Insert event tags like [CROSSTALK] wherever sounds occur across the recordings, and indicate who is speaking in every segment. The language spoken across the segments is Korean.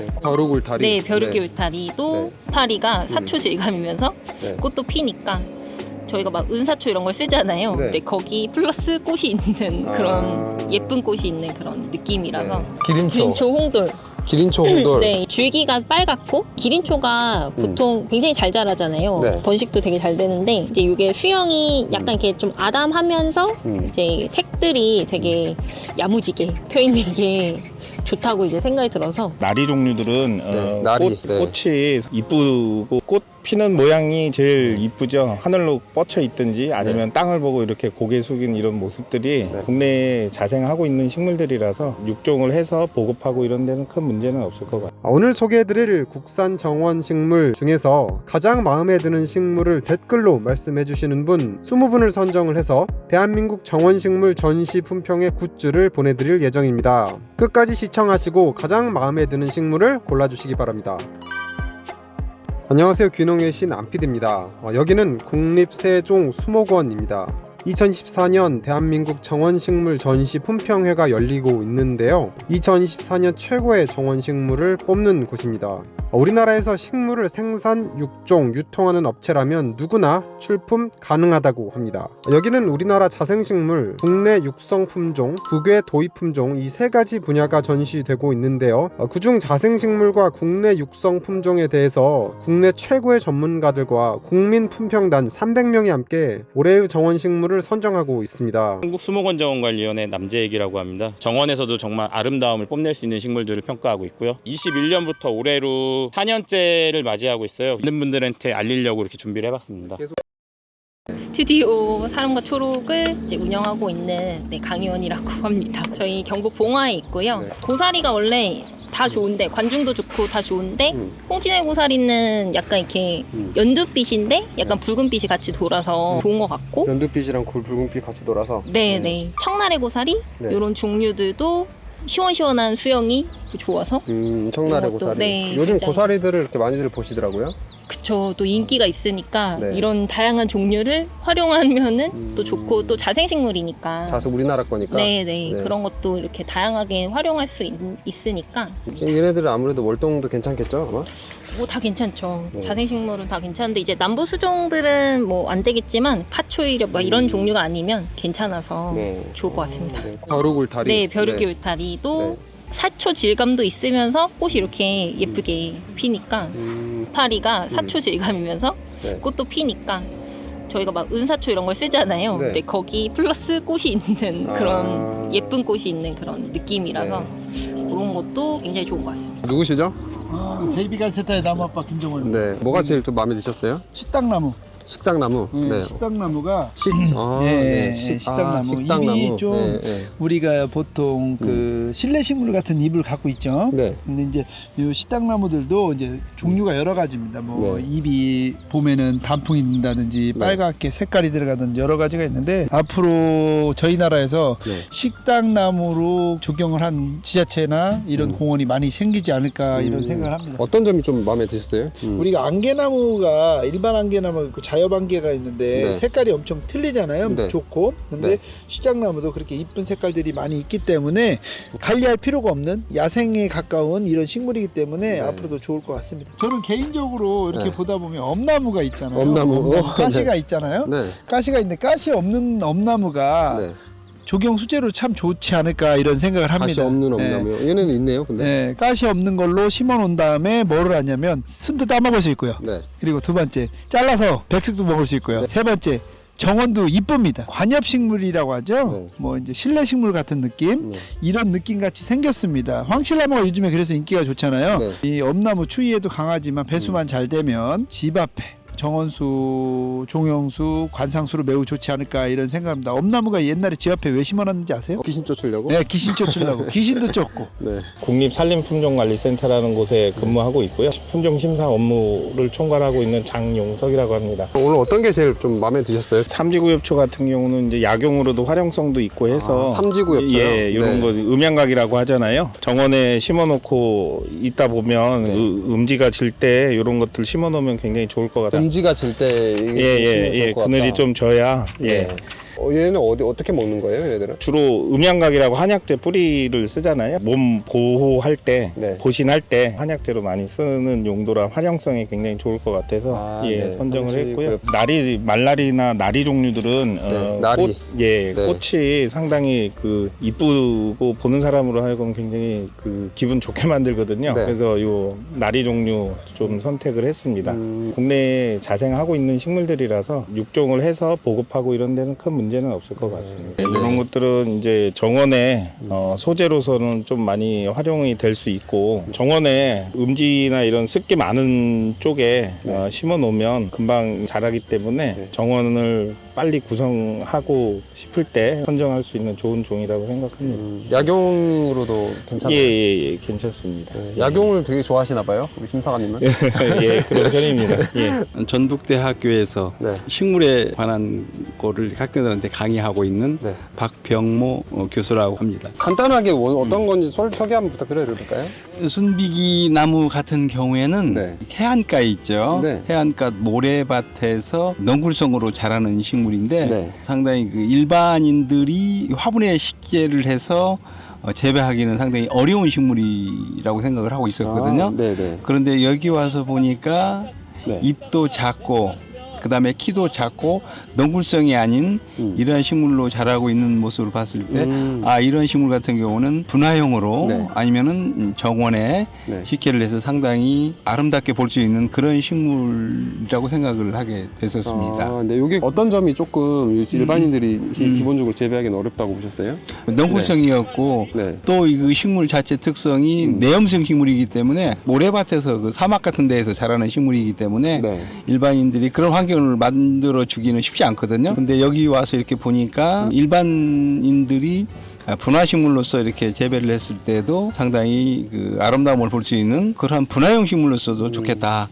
Speaker 1: 네. 벼룩 울타리.
Speaker 2: 네, 벼룩이
Speaker 1: 네.
Speaker 2: 울타리도 파리가 사초 질감이면서
Speaker 1: 네.
Speaker 2: 꽃도 피니까 저희가 막 은사초 이런 걸 쓰잖아요.
Speaker 1: 네.
Speaker 2: 근데 거기 플러스 꽃이 있는 그런
Speaker 1: 아.
Speaker 2: 예쁜 꽃이 있는 그런 느낌이라서
Speaker 1: 네. 기린초.
Speaker 2: 기린초 홍돌.
Speaker 1: 기린초 [CLEARS THROAT] 홍돌.
Speaker 2: 네, 줄기가 빨갛고 기린초가
Speaker 1: 음.
Speaker 2: 보통 굉장히 잘 자라잖아요.
Speaker 1: 네.
Speaker 2: 번식도 되게 잘 되는데 이제 이게 수영이 약간
Speaker 1: 음.
Speaker 2: 이렇게 좀 아담하면서
Speaker 1: 음.
Speaker 2: 이제 색 들이 되게 야무지게 펴 있는 게 좋다고 이제 생각이 들어서
Speaker 3: 나리 종류들은
Speaker 1: 네,
Speaker 3: 어,
Speaker 1: 나리,
Speaker 3: 꽃,
Speaker 1: 네.
Speaker 3: 꽃이 이쁘고 꽃 피는 모양이 제일 이쁘죠. 하늘로 뻗쳐 있든지 아니면 땅을 보고 이렇게 고개 숙인 이런 모습들이
Speaker 1: 네.
Speaker 3: 국내에 자생하고 있는 식물들이라서 육종을 해서 보급하고 이런 데는 큰 문제는 없을 것 같아요.
Speaker 1: 아, 오늘 소개해드릴 국산 정원 식물 중에서 가장 마음에 드는 식물을 댓글로 말씀해주시는 분 20분을 선정을 해서 대한민국 정원 식물 전시 품평회 굿즈를 보내드릴 예정입니다. 끝까지 시청하시고 가장 마음에 드는 식물을 골라주시기 바랍니다. 안녕하세요 귀농의 신 안피드입니다. 어, 여기는 국립세종 수목원입니다. 2014년 대한민국 정원식물 전시 품평회가 열리고 있는데요. 2024년 최고의 정원식물을 뽑는 곳입니다. 어, 우리나라에서 식물을 생산, 육종, 유통하는 업체라면 누구나 출품 가능하다고 합니다. 어, 여기는 우리나라 자생식물, 국내 육성 품종, 국외 도입 품종 이 세 가지 분야가 전시되고 있는데요. 어, 그중 자생식물과 국내 육성 품종에 대해서 국내 최고의 전문가들과 국민 품평단 300명이 함께 올해의 정원 식물을 선정하고 있습니다.
Speaker 3: 한국 수목원 정원관리원회 남재익이라고 합니다. 정원에서도 정말 아름다움을 뽐낼 수 있는 식물들을 평가하고 있고요. 21년부터 올해로 4년째를 맞이하고 있어요. 있는 분들한테 알리려고 이렇게 준비를 해봤습니다.
Speaker 2: 스튜디오 사람과 초록을 이제 운영하고 있는 네, 강의원이라고 [LAUGHS] 합니다. 저희 경북 봉화에 있고요.
Speaker 1: 네.
Speaker 2: 고사리가 원래 다 좋은데 관중도 좋고 다 좋은데
Speaker 1: 음.
Speaker 2: 홍진의 고사리는 약간 이렇게
Speaker 1: 음.
Speaker 2: 연두빛인데 약간 붉은빛이 같이 돌아서
Speaker 1: 음.
Speaker 2: 좋은 것 같고
Speaker 1: 연두빛이랑 굴 붉은빛 같이 돌아서
Speaker 2: 네네 청나래 고사리
Speaker 1: 네.
Speaker 2: 이런 종류들도 시원시원한 수영이 좋아서
Speaker 1: 음, 청나래
Speaker 2: 이것도,
Speaker 1: 고사리.
Speaker 2: 네,
Speaker 1: 요즘
Speaker 2: 굉장히-
Speaker 1: 고사리들을 이렇게 많이들 보시더라고요.
Speaker 2: 그쵸 또 인기가 있으니까
Speaker 1: 네.
Speaker 2: 이런 다양한 종류를 활용하면은
Speaker 1: 음.
Speaker 2: 또 좋고 또 자생식물이니까
Speaker 1: 다수 우리나라 거니까.
Speaker 2: 네네
Speaker 1: 네.
Speaker 2: 그런 것도 이렇게 다양하게 활용할 수 있, 있으니까
Speaker 1: 얘네들은 아무래도 월동도 괜찮겠죠, 아마?
Speaker 2: 뭐 다 괜찮죠
Speaker 1: 네.
Speaker 2: 자생식물은 다 괜찮은데 이제 남부 수종들은 뭐 안 되겠지만 파초이려 막 이런
Speaker 1: 음.
Speaker 2: 종류가 아니면 괜찮아서
Speaker 1: 네.
Speaker 2: 좋을 것 같습니다
Speaker 1: 네. 벼룩 울타리.
Speaker 2: 네 벼룩이
Speaker 1: 네.
Speaker 2: 울타리도
Speaker 1: 네.
Speaker 2: 사초 질감도 있으면서 꽃이 이렇게 예쁘게 피니까
Speaker 1: 음,
Speaker 2: 파리가 사초 질감이면서
Speaker 1: 네.
Speaker 2: 꽃도 피니까 저희가 막 은사초 이런 걸 쓰잖아요.
Speaker 1: 네.
Speaker 2: 근데 거기 플러스 꽃이 있는
Speaker 1: 아.
Speaker 2: 그런 예쁜 꽃이 있는 그런 느낌이라서
Speaker 1: 네.
Speaker 2: 그런 것도 굉장히 좋은 것 같습니다.
Speaker 1: 누구시죠?
Speaker 4: 어, 제이비가 세타의 나무 아빠 김정원
Speaker 1: 네. 뭐가 제일 좀 마음에 드셨어요?
Speaker 4: 식당나무
Speaker 1: 식당나무.
Speaker 4: 네,
Speaker 1: 네.
Speaker 4: 식당나무가
Speaker 1: 식, 아,
Speaker 4: 네,
Speaker 1: 네.
Speaker 4: 네,
Speaker 1: 식-. 아, 식당나무.
Speaker 4: 잎이 좀
Speaker 1: 네, 네.
Speaker 4: 우리가 보통 그 실내 식물 같은 잎을 갖고 있죠.
Speaker 1: 네.
Speaker 4: 근데 이제 이 식당나무들도 이제 종류가 여러 가지입니다. 뭐
Speaker 1: 네.
Speaker 4: 잎이 봄에는 단풍이 있다든지
Speaker 1: 네.
Speaker 4: 빨갛게 색깔이 들어가든지 여러 가지가 있는데 앞으로 저희 나라에서
Speaker 1: 네.
Speaker 4: 식당나무로 조경을 한 지자체나 이런
Speaker 1: 음.
Speaker 4: 공원이 많이 생기지 않을까 이런
Speaker 1: 음.
Speaker 4: 생각을 합니다.
Speaker 1: 어떤 점이 좀 마음에 드셨어요? 음.
Speaker 4: 우리가 안개나무가 일반 안개나무 있고 안개가 있는데
Speaker 1: 네.
Speaker 4: 색깔이 엄청 틀리잖아요.
Speaker 1: 네.
Speaker 4: 좋고 근데
Speaker 1: 네.
Speaker 4: 시장나무도 그렇게 이쁜 색깔들이 많이 있기 때문에 관리할 필요가 없는 야생에 가까운 이런 식물이기 때문에
Speaker 1: 네.
Speaker 4: 앞으로도 좋을 것 같습니다. 저는 개인적으로 이렇게
Speaker 1: 네.
Speaker 4: 보다 보면 엄나무가 있잖아요.
Speaker 1: 엄나무. 오,
Speaker 4: 가시가 있잖아요.
Speaker 1: 네.
Speaker 4: 가시가 있는데 가시 없는 엄나무가
Speaker 1: 네.
Speaker 4: 조경 수제로 참 좋지 않을까 이런 생각을 합니다.
Speaker 1: 가시 없는
Speaker 4: 네.
Speaker 1: 엄나무요. 얘네는 있네요, 근데.
Speaker 4: 네, 가시 없는 걸로 심어 놓은 다음에 뭐를 하냐면 순도 따 먹을 수 있고요.
Speaker 1: 네.
Speaker 4: 그리고 두 번째 잘라서 백숙도 먹을 수 있고요.
Speaker 1: 네.
Speaker 4: 세 번째 정원도 이쁩니다. 관엽 식물이라고 하죠.
Speaker 1: 네.
Speaker 4: 뭐 이제 실내 식물 같은 느낌
Speaker 1: 네.
Speaker 4: 이런 느낌 같이 생겼습니다. 황실나무가 요즘에 그래서 인기가 좋잖아요.
Speaker 1: 네. 음.
Speaker 4: 이 엄나무 추위에도 강하지만 배수만 잘 되면 집 앞에 정원수, 종영수, 관상수로 매우 좋지 않을까 이런 생각합니다. 엄나무가 옛날에 집 앞에 왜 심어놨는지 아세요?
Speaker 1: 귀신 쫓으려고?
Speaker 4: 네, 귀신 쫓으려고 [LAUGHS] 귀신도 쫓고
Speaker 1: 네.
Speaker 3: 국립산림품종관리센터라는 곳에 근무하고 있고요. 품종 심사 업무를 총괄하고 있는 장용석이라고 합니다.
Speaker 1: 오늘 어떤 게 제일 좀 마음에 드셨어요?
Speaker 3: 삼지구엽초 같은 경우는 이제 약용으로도 활용성도 있고 해서
Speaker 1: 아, 삼지구엽초요?
Speaker 3: 예, 이런
Speaker 1: 네.
Speaker 3: 거 음양각이라고 하잖아요. 정원에 심어놓고 있다 보면
Speaker 1: 네.
Speaker 3: 그 음지가 질 때 이런 것들 심어놓으면 굉장히 좋을 것 같아요.
Speaker 1: 음지가 질 때
Speaker 3: 예, 예, 예.
Speaker 1: 것
Speaker 3: 그늘이. 좀 져야 예.
Speaker 1: 네. 어, 얘는 어디 어떻게 먹는 거예요, 얘네들은?
Speaker 3: 주로 음양각이라고 한약재 뿌리를 쓰잖아요. 몸 보호할 때,
Speaker 1: 네.
Speaker 3: 보신할 때 한약재로 많이 쓰는 용도라 활용성이 굉장히 좋을 것 같아서
Speaker 1: 아,
Speaker 3: 예
Speaker 1: 네.
Speaker 3: 선정을 했고요.
Speaker 1: 있고요.
Speaker 3: 나리 말나리나 나리 종류들은 어,
Speaker 1: 나리.
Speaker 3: 꽃, 예
Speaker 1: 네.
Speaker 3: 꽃이 상당히 그 이쁘고 보는 사람으로 하여금 굉장히 그 기분 좋게 만들거든요.
Speaker 1: 네.
Speaker 3: 그래서 요 나리 종류 좀 선택을 했습니다.
Speaker 1: 음,
Speaker 3: 국내에 자생하고 있는 식물들이라서 육종을 해서 보급하고 이런 데는 큰 문제는 없을 것 같습니다.
Speaker 1: 네.
Speaker 3: 이런 것들은 이제 정원의 어, 소재로서는 좀 많이 활용이 될 수 있고 정원에 음지나 이런 습기 많은 쪽에
Speaker 1: 네.
Speaker 3: 어, 심어 놓으면 금방 자라기 때문에
Speaker 1: 네.
Speaker 3: 정원을 빨리 구성하고 싶을 때 선정할 수 있는 좋은 종이라고 생각합니다.
Speaker 1: 음, 약용으로도 괜찮아요.
Speaker 3: 예, 예, 예, 괜찮습니다.
Speaker 1: 네, 약용을 되게 좋아하시나 봐요, 우리 심사관님은.
Speaker 3: 예, [LAUGHS] 그런 편입니다. 예.
Speaker 5: 전북대학교에서
Speaker 1: 네.
Speaker 5: 식물에 관한 거를 학생들한테 강의하고 있는
Speaker 1: 네.
Speaker 5: 박병모 어, 교수라고 합니다.
Speaker 1: 간단하게 뭐 어떤 건지 소, 소개 한번 부탁드려도 될까요?
Speaker 5: 순비기 나무 같은 경우에는
Speaker 1: 네.
Speaker 5: 해안가에 있죠.
Speaker 1: 네.
Speaker 5: 해안가 모래밭에서 넝굴성으로 자라는 식물인데
Speaker 1: 네.
Speaker 5: 상당히 그 일반인들이 화분에 식재를 해서 어, 재배하기는 상당히 어려운 식물이라고 생각을 하고 있었거든요.
Speaker 1: 아, 네네.
Speaker 5: 그런데 여기 와서 보니까
Speaker 1: 네.
Speaker 5: 잎도 작고 그다음에 키도 작고 넝굴성이 아닌
Speaker 1: 음.
Speaker 5: 이러한 식물로 자라고 있는 모습을 봤을 때
Speaker 1: 음.
Speaker 5: 아 이런 식물 같은 경우는 분화형으로
Speaker 1: 네.
Speaker 5: 아니면은 정원에
Speaker 1: 네.
Speaker 5: 식재를 해서 상당히 아름답게 볼 수 있는 그런 식물이라고 생각을 하게 됐었습니다.
Speaker 1: 아, 네, 여기 어떤 점이 조금 일반인들이 기-
Speaker 5: 음.
Speaker 1: 기본적으로 재배하기는 어렵다고 보셨어요?
Speaker 5: 넝굴성이었고
Speaker 1: 네.
Speaker 5: 또이그 식물 자체 특성이
Speaker 1: 음.
Speaker 5: 내염성 식물이기 때문에 모래밭에서 그 사막 같은 데에서 자라는 식물이기 때문에
Speaker 1: 네.
Speaker 5: 일반인들이 그런 환경 을 만들어 주기는 쉽지 않거든요. 근데 여기 와서 이렇게 보니까 일반인들이 분화식물로서 이렇게 재배를 했을 때도 상당히 그 아름다움을 볼 수 있는 그러한 분화형 식물로서도 좋겠다.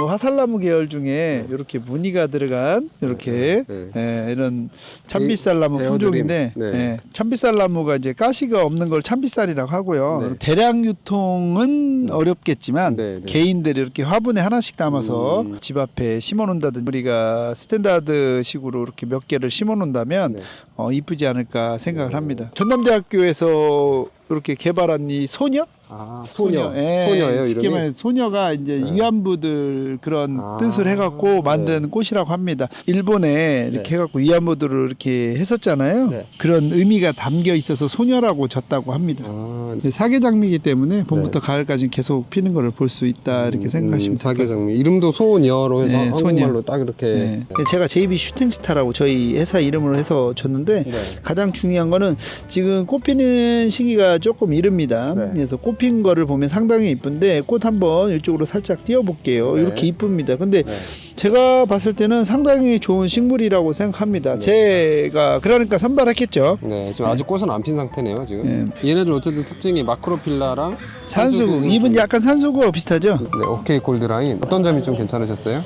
Speaker 4: 요 화살나무 계열 중에 이렇게 무늬가 들어간 이렇게
Speaker 1: 네.
Speaker 4: 예, 이런 참빗살나무
Speaker 1: 대여드림.
Speaker 4: 품종인데
Speaker 1: 네.
Speaker 4: 예, 참빗살나무가 이제 가시가 없는 걸 참빗살이라고 하고요.
Speaker 1: 네.
Speaker 4: 대량 유통은 어렵겠지만
Speaker 1: 네, 네.
Speaker 4: 개인들이 이렇게 화분에 하나씩 담아서
Speaker 1: 음.
Speaker 4: 집 앞에 심어 놓는다든지 우리가 스탠다드식으로 이렇게 몇 개를 심어 놓는다면
Speaker 1: 네.
Speaker 4: 어, 이쁘지 않을까 생각을
Speaker 1: 오.
Speaker 4: 합니다. 전남대학교에서 이렇게 개발한 이 소녀?
Speaker 1: 아, 소녀.
Speaker 4: 예,
Speaker 1: 소녀예요,
Speaker 4: 쉽게
Speaker 1: 이름이?
Speaker 4: 말해 소녀가 이제
Speaker 1: 네.
Speaker 4: 위안부들 그런
Speaker 1: 아,
Speaker 4: 뜻을 해갖고 만든
Speaker 1: 네.
Speaker 4: 꽃이라고 합니다. 일본에 이렇게
Speaker 1: 네.
Speaker 4: 해갖고 위안부들을 이렇게 했었잖아요.
Speaker 1: 네.
Speaker 4: 그런 의미가 담겨 있어서 소녀라고 졌다고 합니다.
Speaker 1: 아,
Speaker 4: 사계 장미이기 때문에 봄부터
Speaker 1: 네.
Speaker 4: 가을까지 계속 피는 것을 볼수 있다 이렇게 생각하시면 될것 같아요.
Speaker 1: 사계장미. 이름도 소녀로 해서
Speaker 4: 네,
Speaker 1: 한국말로 딱 이렇게.
Speaker 4: 네. 제가 JB 슈팅스타라고 저희 회사 이름으로 해서 줬는데
Speaker 1: 네.
Speaker 4: 가장 중요한 거는 지금 꽃 피는 시기가 조금 이릅니다.
Speaker 1: 네.
Speaker 4: 그래서 꽃핀 거를 보면 상당히 이쁜데 꽃 한번 이쪽으로 살짝 띄워볼게요.
Speaker 1: 네.
Speaker 4: 이렇게 이쁩니다. 근데
Speaker 1: 네.
Speaker 4: 제가 봤을 때는 상당히 좋은 식물이라고 생각합니다.
Speaker 1: 네.
Speaker 4: 제가 그러니까 선발했겠죠.
Speaker 1: 네, 지금 아직 꽃은 안 핀 상태네요, 지금.
Speaker 4: 네.
Speaker 1: 얘네들 어쨌든 특징이 마크로필라랑
Speaker 4: 산수국 잎은 약간 산수국과 비슷하죠.
Speaker 1: 네, 오케이 골드라인. 어떤 점이 좀 괜찮으셨어요?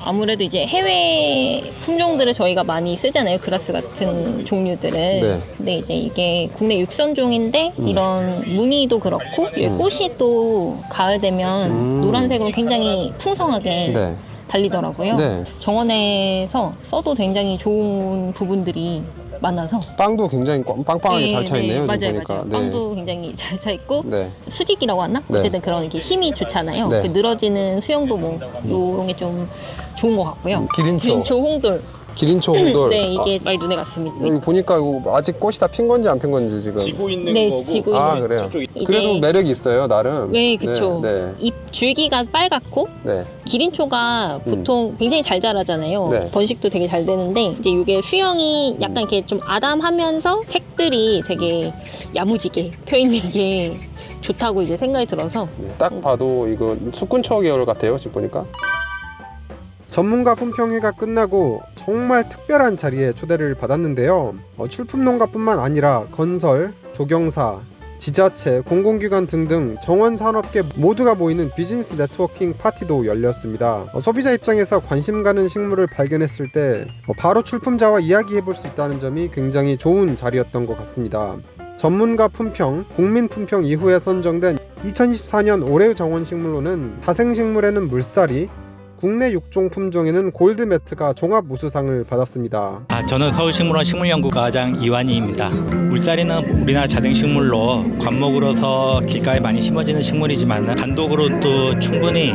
Speaker 2: 아무래도 이제 해외 품종들을 저희가 많이 쓰잖아요. 그라스 같은 종류들을.
Speaker 1: 네.
Speaker 2: 근데 이제 이게 국내 육선종인데
Speaker 1: 음.
Speaker 2: 이런 무늬도 그렇고 이
Speaker 1: 음.
Speaker 2: 꽃이 또 가을 되면
Speaker 1: 음.
Speaker 2: 노란색으로 굉장히 풍성하게
Speaker 1: 네.
Speaker 2: 달리더라고요.
Speaker 1: 네.
Speaker 2: 정원에서 써도 굉장히 좋은 부분들이 많아서
Speaker 1: 빵도 굉장히 꽝- 빵빵하게
Speaker 2: 네,
Speaker 1: 잘차 있네요,
Speaker 2: 네, 맞아요,
Speaker 1: 보니까.
Speaker 2: 맞아요.
Speaker 1: 네.
Speaker 2: 빵도 굉장히 잘 차 있고
Speaker 1: 네.
Speaker 2: 수직이라고 하나?
Speaker 1: 네.
Speaker 2: 어쨌든 그런 이렇게 힘이 좋잖아요.
Speaker 1: 네.
Speaker 2: 그 늘어지는 수영도 뭐 이런 게 좀 좋은 것 같고요.
Speaker 1: 기린초.
Speaker 2: 기린초 홍돌.
Speaker 1: 기린초 홍돌. [LAUGHS]
Speaker 2: 네, 이게 많이 눈에 갔습니다.
Speaker 1: 아, 여기 보니까 이거 아직 꽃이 다 핀 건지 안 핀 건지 지금.
Speaker 3: 지고 있는
Speaker 2: 네,
Speaker 3: 거고
Speaker 2: 지고
Speaker 1: 아,
Speaker 2: 있는
Speaker 1: 그래요.
Speaker 2: 이제-
Speaker 1: 그래도 매력이 있어요, 나름.
Speaker 2: 네, 그쵸.
Speaker 1: 네.
Speaker 2: 잎 줄기가 빨갛고
Speaker 1: 네.
Speaker 2: 기린초가
Speaker 1: 음.
Speaker 2: 보통 굉장히 잘 자라잖아요.
Speaker 1: 네.
Speaker 2: 번식도 되게 잘 되는데 이제 이게 수영이 약간 이렇게 좀 아담하면서 색들이 되게 야무지게 펴 있는 게 좋다고 이제 생각이 들어서
Speaker 1: 네. 딱 봐도 이거 숙군초 계열 같아요, 지금 보니까. 전문가 품평회가 끝나고 정말 특별한 자리에 초대를 받았는데요. 어, 출품 농가뿐만 아니라 건설, 조경사, 지자체, 공공기관 등등 정원 산업계 모두가 모이는 비즈니스 네트워킹 파티도 열렸습니다. 어, 소비자 입장에서 관심 가는 식물을 발견했을 때 어, 바로 출품자와 이야기해 볼 수 있다는 점이 굉장히 좋은 자리였던 것 같습니다. 전문가 품평, 국민 품평 이후에 선정된 2014년 올해의 정원 식물로는 다생식물에는 물살이, 국내 육종 품종에는 골드매트가 종합 우수상을 받았습니다.
Speaker 6: 아, 저는 서울식물원 식물연구과장 이완희입니다. 물자리는 우리나라 자생식물로 관목으로서 길가에 많이 심어지는 식물이지만 단독으로도 충분히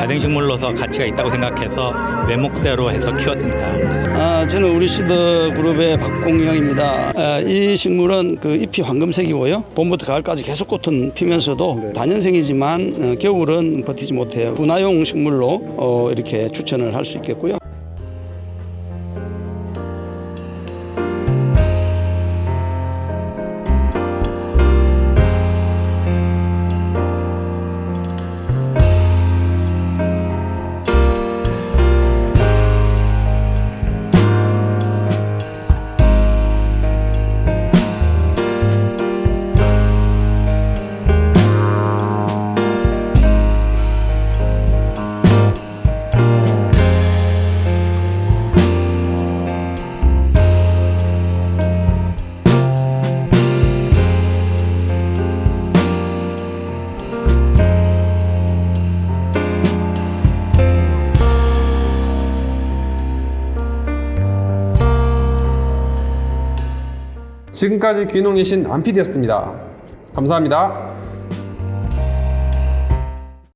Speaker 6: 자생식물로서 가치가 있다고 생각해서 외목대로 해서 키웠습니다.
Speaker 7: 아, 저는 우리 시드 그룹의 박공영입니다. 아, 이 식물은 그 잎이 황금색이고요. 봄부터 가을까지 계속 꽃은 피면서도
Speaker 1: 네.
Speaker 7: 단연생이지만 어, 겨울은 버티지 못해요. 분화용 식물로 어, 이렇게 추천을 할 수 있겠고요.
Speaker 1: 지금까지 귀농이신 안피디였습니다. 감사합니다.